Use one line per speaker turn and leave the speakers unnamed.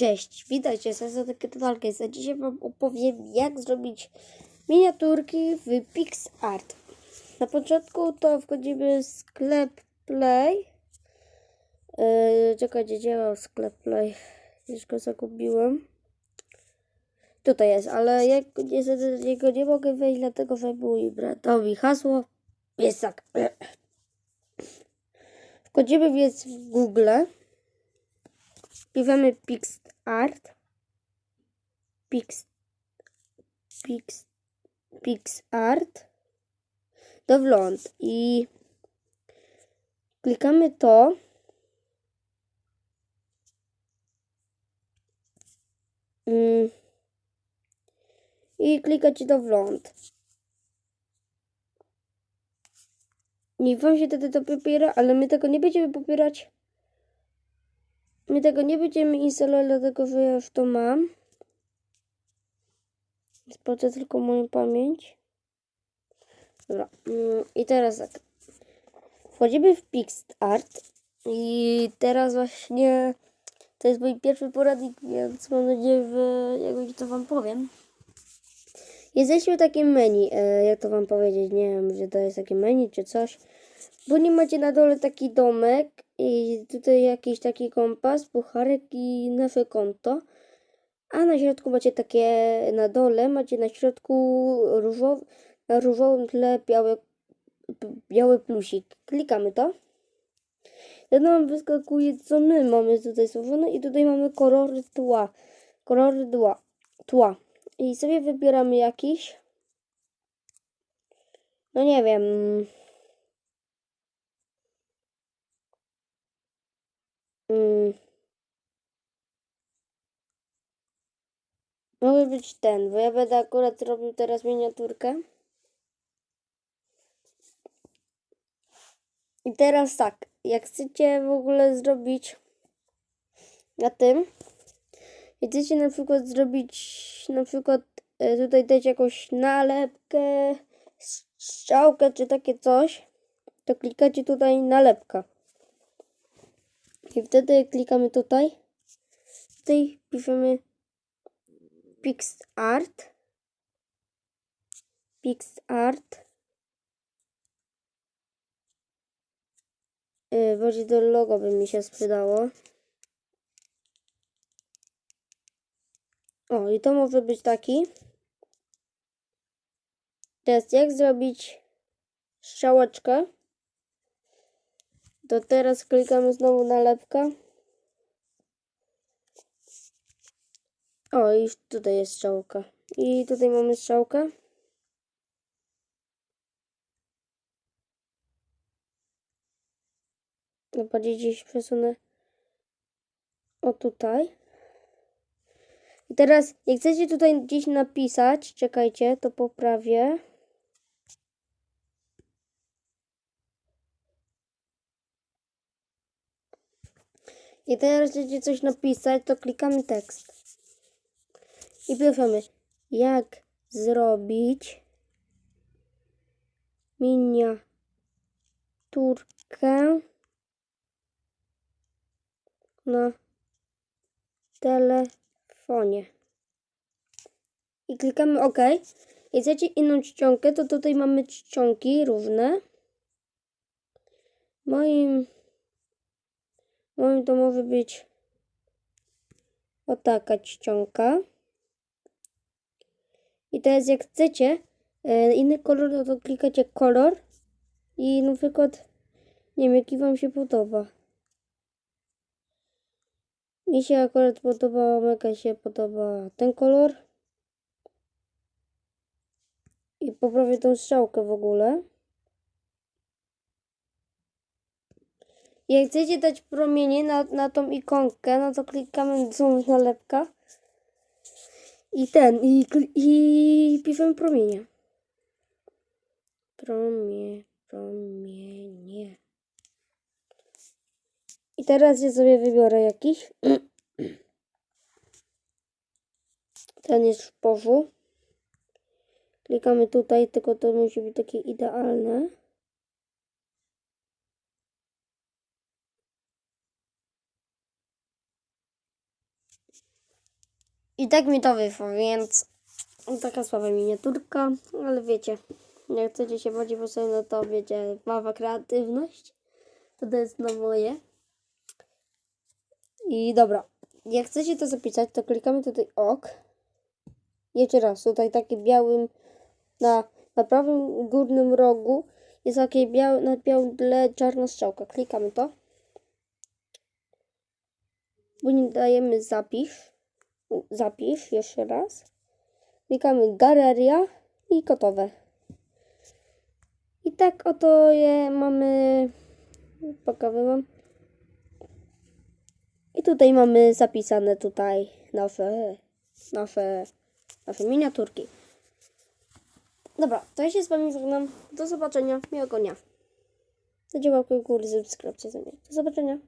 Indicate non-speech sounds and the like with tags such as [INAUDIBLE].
Cześć, witajcie, Sesa Totalka. A dzisiaj Wam opowiem, jak zrobić miniaturki w PixArt. Na początku to wchodzimy w sklep Play. Yy, czekajcie, działa sklep Play. Już go zagubiłem. Tutaj jest, ale jak niestety do niego nie mogę wejść, dlatego że mój bratowi hasło jest tak. Wchodzimy więc w Google. Wpiwamy PixArt. Pix, Pix, PixArt. Do wląd. I klikamy to. Mm. I klikacie do wląd. Nie wam się wtedy to popiera, ale my tego nie będziemy popierać. My tego nie będziemy instalować, dlatego że ja już to mam. Sprawdzę tylko moją pamięć. Dobra. mm, I teraz tak. Wchodzimy w PixArt. I teraz właśnie to jest mój pierwszy poradnik, więc mam nadzieję, że jakoś to wam powiem. Jesteśmy takim menu, e, jak to wam powiedzieć, nie wiem, że to jest takie menu czy coś. Bo nie macie na dole taki domek i tutaj jakiś taki kompas, pucharek i nasze konto. A na środku macie takie, na dole macie na środku różowy, na różowym tle biały, biały plusik. Klikamy to. Wtedy nam wyskakuje, co my mamy tutaj stworzone i tutaj mamy kolory tła. Kolory tła. tła. I sobie wybieramy jakiś. No nie wiem. Mm. Może być ten, bo ja będę akurat robił teraz miniaturkę. I teraz tak, jak chcecie w ogóle zrobić na tym, chcecie na przykład zrobić, na przykład e, tutaj dać jakąś nalepkę, strzałkę czy takie coś, to klikacie tutaj nalepka. I wtedy klikamy tutaj. Tutaj piszemy PixArt. PixArt. Yy, bardziej do logo by mi się sprzedało. O, i to może być taki. Teraz jak zrobić strzałeczkę? To teraz klikamy znowu nalepka. O, i tutaj jest strzałka. I tutaj mamy strzałkę. No bardziej gdzieś przesunę. O tutaj. I teraz, jak chcecie tutaj gdzieś napisać, czekajcie, to poprawię. I teraz chcecie coś napisać, to klikamy tekst. I piszemy, jak zrobić miniaturkę na telefonie. I klikamy OK. I chcecie inną czcionkę, to tutaj mamy czcionki różne. Moim Moim to może być o taka czcionka. I teraz jak chcecie e, inny kolor, no to klikacie kolor i na przykład nie wiem jaki wam się podoba. Mi się akurat podoba, mega się podoba ten kolor. I poprawię tą strzałkę w ogóle. Jak chcecie dać promienie na, na tą ikonkę, no to klikamy znowu nalepka. I ten, i, i piszemy promienie. Promie, promienie. I teraz ja sobie wybiorę jakiś. [CLEARS THROAT] Ten jest w porzu. Klikamy tutaj, tylko to musi być takie idealne. I tak mi to wyszło, więc taka słaba miniaturka, ale wiecie, jak chcecie się bardziej postawić, no to wiecie, mała kreatywność, to to jest na moje. I dobra, jak chcecie to zapisać, to klikamy tutaj OK. Jeszcze raz, tutaj takim białym, na, na prawym górnym rogu jest takie białe, na białym tle czarna strzałka. Klikamy to. Później dajemy zapisz. Zapisz jeszcze raz. Klikamy galeria i gotowe. I tak oto je mamy. Pokażę wam. I tutaj mamy zapisane tutaj nasze, nasze, nasze miniaturki. Dobra, to ja się z wami żegnam. Do zobaczenia. Miłego dnia. Dajcie łapkę w górę, subskrypcję. Do zobaczenia.